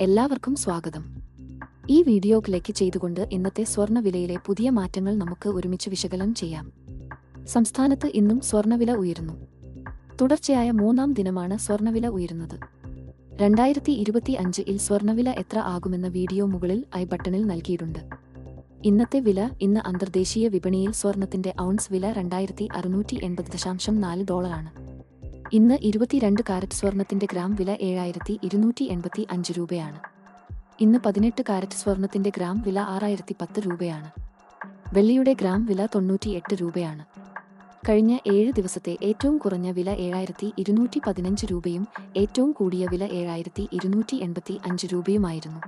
എല്ലാവർക്കും സ്വാഗതം. ഈ വീഡിയോ ക്ലിക്ക് ചെയ്തുകൊണ്ട് ഇന്നത്തെ സ്വർണവിലയിലെ പുതിയ മാറ്റങ്ങൾ നമുക്ക് ഒരുമിച്ച് വിശകലനം ചെയ്യാം. സംസ്ഥാനത്ത് ഇന്നും സ്വർണവില ഉയരുന്നു. തുടർച്ചയായ മൂന്നാം ദിനമാണ് സ്വർണവില ഉയരുന്നത്. രണ്ടായിരത്തി ഇരുപത്തി അഞ്ചിൽ സ്വർണവില എത്ര ആകുമെന്ന വീഡിയോ മുകളിൽ ഐ ബട്ടണിൽ നൽകിയിട്ടുണ്ട്. ഇന്നത്തെ വില ഇന്ന് അന്തർദേശീയ വിപണിയിൽ സ്വർണത്തിന്റെ ഔൺസ് വില രണ്ടായിരത്തി അറുന്നൂറ്റി എൺപത് ദശാംശം നാല് ഡോളറാണ്. ഇന്ന് ഇരുപത്തിരണ്ട് കാരറ്റ് സ്വർണത്തിന്റെ ഗ്രാം വില ഏഴായിരത്തി ഇരുന്നൂറ്റി എൺപത്തി അഞ്ച് രൂപയാണ്. ഇന്ന് പതിനെട്ട് കാരറ്റ് സ്വർണത്തിന്റെ ഗ്രാം വില ആറായിരത്തി പത്ത് രൂപയാണ്. വെള്ളിയുടെ ഗ്രാം വില തൊണ്ണൂറ്റി എട്ട് രൂപയാണ്. കഴിഞ്ഞ ഏഴ് ദിവസത്തെ ഏറ്റവും കുറഞ്ഞ വില ഏഴായിരത്തി ഇരുന്നൂറ്റി പതിനഞ്ച് രൂപയും ഏറ്റവും കൂടിയ വില ഏഴായിരത്തി ഇരുന്നൂറ്റി എൺപത്തി അഞ്ച് രൂപയുമായിരുന്നു.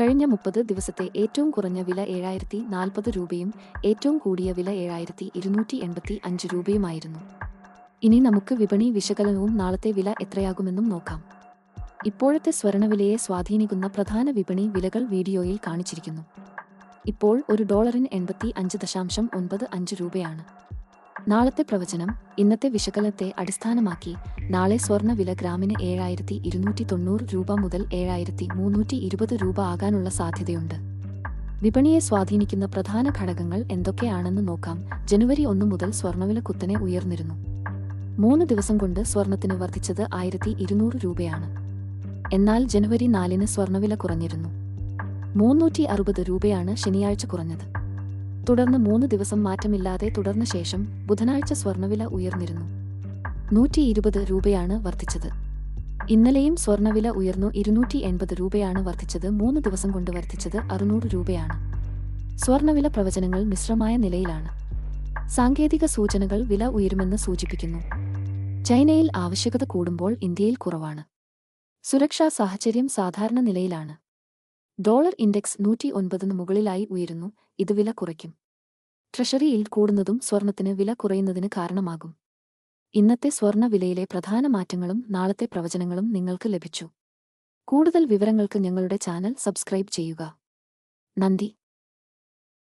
കഴിഞ്ഞ മുപ്പത് ദിവസത്തെ ഏറ്റവും കുറഞ്ഞ വില ഏഴായിരത്തി നാൽപ്പത് രൂപയും ഏറ്റവും കൂടിയ വില ഏഴായിരത്തി ഇരുന്നൂറ്റി എൺപത്തി അഞ്ച് രൂപയുമായിരുന്നു. ഇനി നമുക്ക് വിപണി വിശകലനവും നാളത്തെ വില എത്രയാകുമെന്നും നോക്കാം. ഇപ്പോഴത്തെ സ്വർണവിലയെ സ്വാധീനിക്കുന്ന പ്രധാന വിപണി വിലകൾ വീഡിയോയിൽ കാണിച്ചിരിക്കുന്നു. ഇപ്പോൾ ഒരു ഡോളറിന് എൺപത്തി അഞ്ച് ദശാംശം ഒൻപത് അഞ്ച് രൂപയാണ്. നാളത്തെ പ്രവചനം ഇന്നത്തെ വിശകലനത്തെ അടിസ്ഥാനമാക്കി നാളെ സ്വർണ വില ഗ്രാമിന് ഏഴായിരത്തി ഇരുന്നൂറ്റി തൊണ്ണൂറ് രൂപ മുതൽ ഏഴായിരത്തി മുന്നൂറ്റി ഇരുപത് രൂപ ആകാനുള്ള സാധ്യതയുണ്ട്. വിപണിയെ സ്വാധീനിക്കുന്ന പ്രധാന ഘടകങ്ങൾ എന്തൊക്കെയാണെന്ന് നോക്കാം. ജനുവരി ഒന്ന് മുതൽ സ്വർണവില കുത്തനെ ഉയർന്നിരുന്നു. മൂന്ന് ദിവസം കൊണ്ട് സ്വർണത്തിന് വർദ്ധിച്ചത് ആയിരത്തി ഇരുന്നൂറ് രൂപയാണ്. എന്നാൽ ജനുവരി നാലിന് സ്വർണവില കുറഞ്ഞിരുന്നു. മൂന്നൂറ്റി അറുപത് രൂപയാണ് ശനിയാഴ്ച കുറഞ്ഞത്. തുടർന്ന് മൂന്ന് ദിവസം മാറ്റമില്ലാതെ തുടർന്ന ശേഷം ബുധനാഴ്ച സ്വർണവില ഉയർന്നിരുന്നു. നൂറ്റി ഇരുപത് രൂപയാണ് വർദ്ധിച്ചത്. ഇന്നലെയും സ്വർണവില ഉയർന്നു ഇരുന്നൂറ്റി എൺപത് രൂപയാണ് വർദ്ധിച്ചത്. മൂന്ന് ദിവസം കൊണ്ട് വർദ്ധിച്ചത് അറുന്നൂറ് രൂപയാണ്. സ്വർണവില പ്രവചനങ്ങൾ മിശ്രമായ നിലയിലാണ്. സാങ്കേതിക സൂചനകൾ വില ഉയരുമെന്ന് സൂചിപ്പിക്കുന്നു. ചൈനയിൽ ആവശ്യകത കൂടുമ്പോൾ ഇന്ത്യയിൽ കുറവാണ്. സുരക്ഷാ സാഹചര്യം സാധാരണ നിലയിലാണ്. ഡോളർ ഇൻഡെക്സ് നൂറ്റി ഒൻപതിന് മുകളിലായി ഉയരുന്നു ഇത് വില കുറയ്ക്കും. ട്രഷറിയിൽ കൂടുന്നതും സ്വർണത്തിന് വില കുറയുന്നതിന് കാരണമാകും. ഇന്നത്തെ സ്വർണ വിലയിലെ പ്രധാന മാറ്റങ്ങളും നാളത്തെ പ്രവചനങ്ങളും നിങ്ങൾക്ക് ലഭിച്ചു. കൂടുതൽ വിവരങ്ങൾക്ക് ഞങ്ങളുടെ ചാനൽ സബ്സ്ക്രൈബ് ചെയ്യുക. നന്ദി.